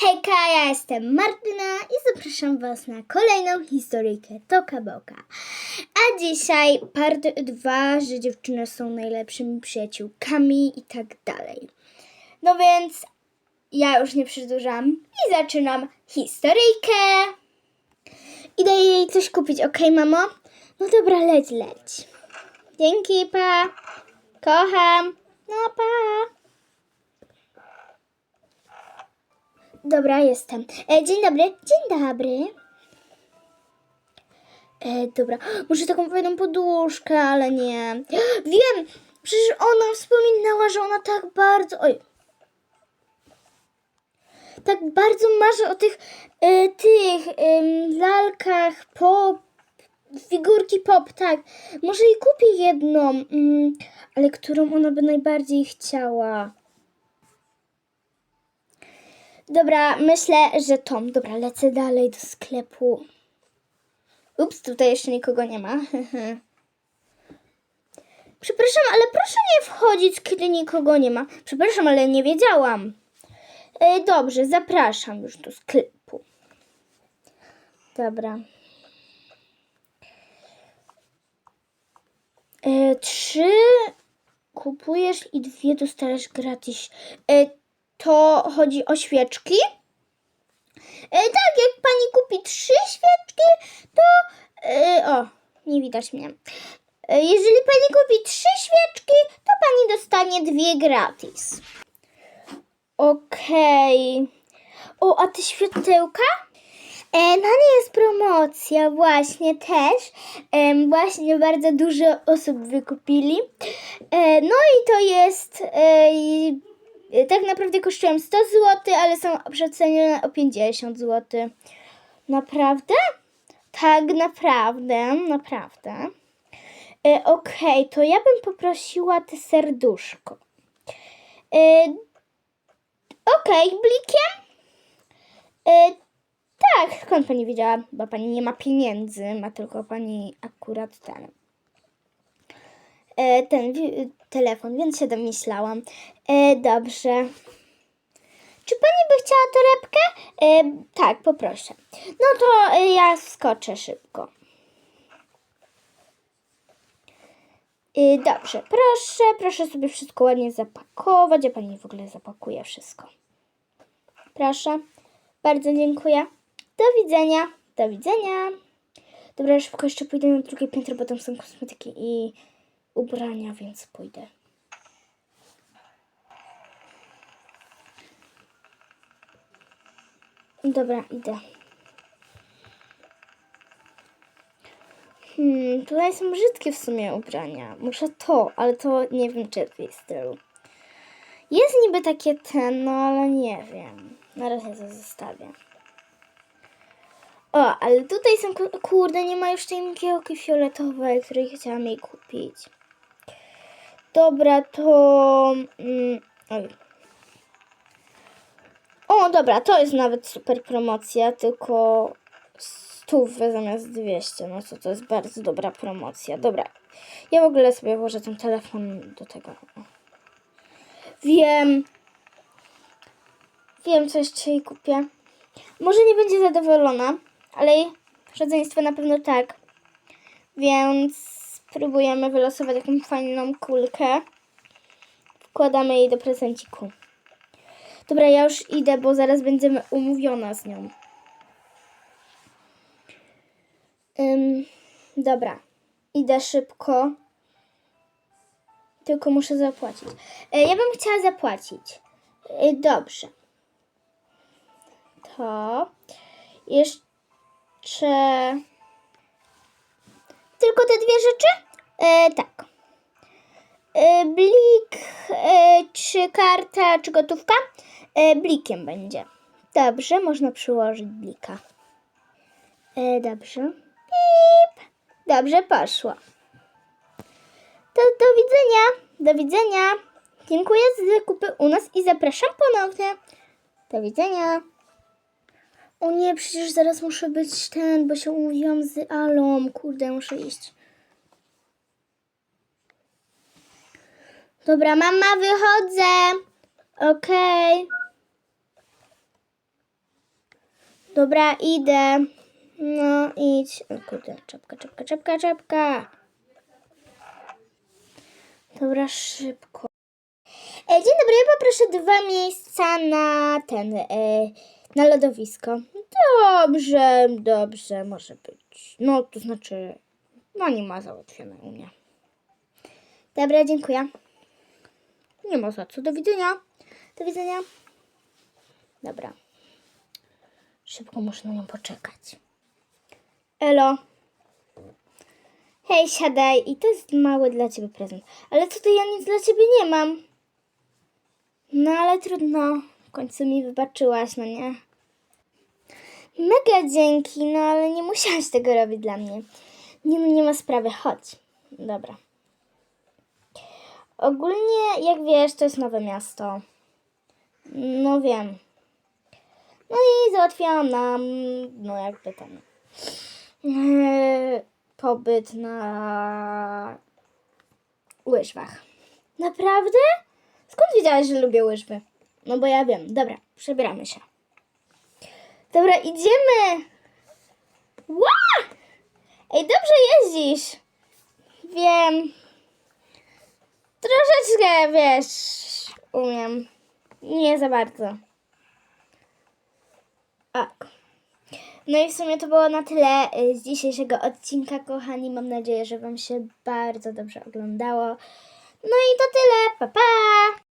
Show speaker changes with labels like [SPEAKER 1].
[SPEAKER 1] Hejka, ja jestem Martyna i zapraszam Was na kolejną historyjkę Toka Boka. A dzisiaj part 2, że dziewczyny są najlepszymi przyjaciółkami i tak dalej. No więc ja już nie przedłużam i zaczynam historyjkę. Idę jej coś kupić, ok mamo? No dobra, leć, leć. Dzięki, pa. Kocham. No pa. Dobra, jestem. E, dzień dobry. Dzień dobry. E, dobra, muszę taką fajną poduszkę, ale nie. Wiem, przecież ona wspominała, że ona tak bardzo. Oj. Tak bardzo marzy o tych, e, tych lalkach pop, figurki pop, tak. Może jej kupię jedną, mm, ale którą ona by najbardziej chciała. Dobra, myślę, że Tom. Dobra, lecę dalej do sklepu. Ups, tutaj jeszcze nikogo nie ma. Przepraszam, ale proszę nie wchodzić, kiedy nikogo nie ma. Przepraszam, ale nie wiedziałam. E, dobrze, zapraszam już do sklepu. Dobra. E, trzy kupujesz i dwie dostajesz gratis. E, to chodzi o świeczki? E, tak, jak pani kupi trzy świeczki, to. E, o, nie widać mnie. E, jeżeli pani kupi trzy świeczki, to pani dostanie dwie gratis. Okej. O, a te światełka? E, na nie jest promocja, właśnie też. Em, właśnie bardzo dużo osób wykupili. E, no i to jest. E, e, tak naprawdę kosztują 100 zł, ale są przecenione o 50 zł. Naprawdę? Tak, naprawdę, naprawdę. E, Okej, to ja bym poprosiła te serduszko. E, Okej, blikiem? E, tak, skąd pani wiedziała? Bo pani nie ma pieniędzy, ma tylko pani akurat ten. E, ten telefon, więc się domyślałam. E, dobrze. Czy pani by chciała torebkę? E, tak, poproszę. No to ja wskoczę szybko. Dobrze, proszę, proszę sobie wszystko ładnie zapakować. Ja pani w ogóle zapakuję wszystko. Proszę. Bardzo dziękuję. Do widzenia. Do widzenia. Dobra, szybko jeszcze pójdę na drugie piętro, bo tam są kosmetyki i ubrania, więc pójdę. Dobra, idę. Hmm, tutaj są brzydkie w sumie ubrania. Muszę to, ale to nie wiem, czy w jej stylu. Jest niby takie ten, no ale nie wiem. Na razie to zostawię. O, ale tutaj są, ku- kurde, nie ma już tej mgiełki fioletowej, której chciałam jej kupić. Dobra, to... Mm, oj. O, dobra, to jest nawet super promocja, tylko stówę zamiast 200, no to to jest bardzo dobra promocja. Dobra, ja w ogóle sobie włożę ten telefon do tego. Wiem. Wiem, co jeszcze jej kupię. Może nie będzie zadowolona, ale jej rodzeństwo na pewno tak. Więc spróbujemy wylosować jakąś fajną kulkę. Wkładamy jej do prezenciku. Dobra, ja już idę, bo zaraz będziemy umówiona z nią. Dobra, idę szybko. Tylko muszę zapłacić. E, ja bym chciała zapłacić. E, dobrze. To jeszcze tylko te dwie rzeczy? E, tak. E, blik, e, czy karta, czy gotówka? E, blikiem będzie. Dobrze, można przyłożyć blika. E, dobrze. Pip. Dobrze, poszło. To do widzenia. Do widzenia. Dziękuję za zakupy u nas i zapraszam ponownie. Do widzenia. O nie, przecież zaraz muszę być ten, bo się umówiłam z Alą. Kurde, muszę iść. Dobra, mama, wychodzę. Okej. Dobra, idę. No, idź. O kurde, czapka, czapka, czapka, czapka. Dobra, szybko. E, dzień dobry, ja poproszę dwa miejsca na ten, e, na lodowisko. Dobrze, dobrze, może być. No, to znaczy, no nie ma załatwione u mnie. Dobra, dziękuję. Nie ma za co. Do widzenia. Do widzenia. Dobra. Szybko muszę na nią poczekać. Elo. Hej, siadaj. I to jest mały dla ciebie prezent. Ale co to ja nic dla ciebie nie mam. No ale trudno. W końcu mi wybaczyłaś, no nie? Mega dzięki, no ale nie musiałaś tego robić dla mnie. Nie, no nie ma sprawy, chodź. Dobra. Ogólnie, jak wiesz, to jest nowe miasto. No wiem. No i załatwiłam nam, no jakby ten, e, pobyt na łyżwach. Naprawdę? Skąd wiedziałeś, że lubię łyżwy? No bo ja wiem. Dobra, przebieramy się. Dobra, idziemy. Ła! Ej, dobrze jeździsz. Wiem. Troszeczkę, wiesz, umiem. Nie za bardzo. Ok. No i w sumie to było na tyle y, z dzisiejszego odcinka, kochani. Mam nadzieję, że Wam się bardzo dobrze oglądało. No i to tyle. Pa, pa!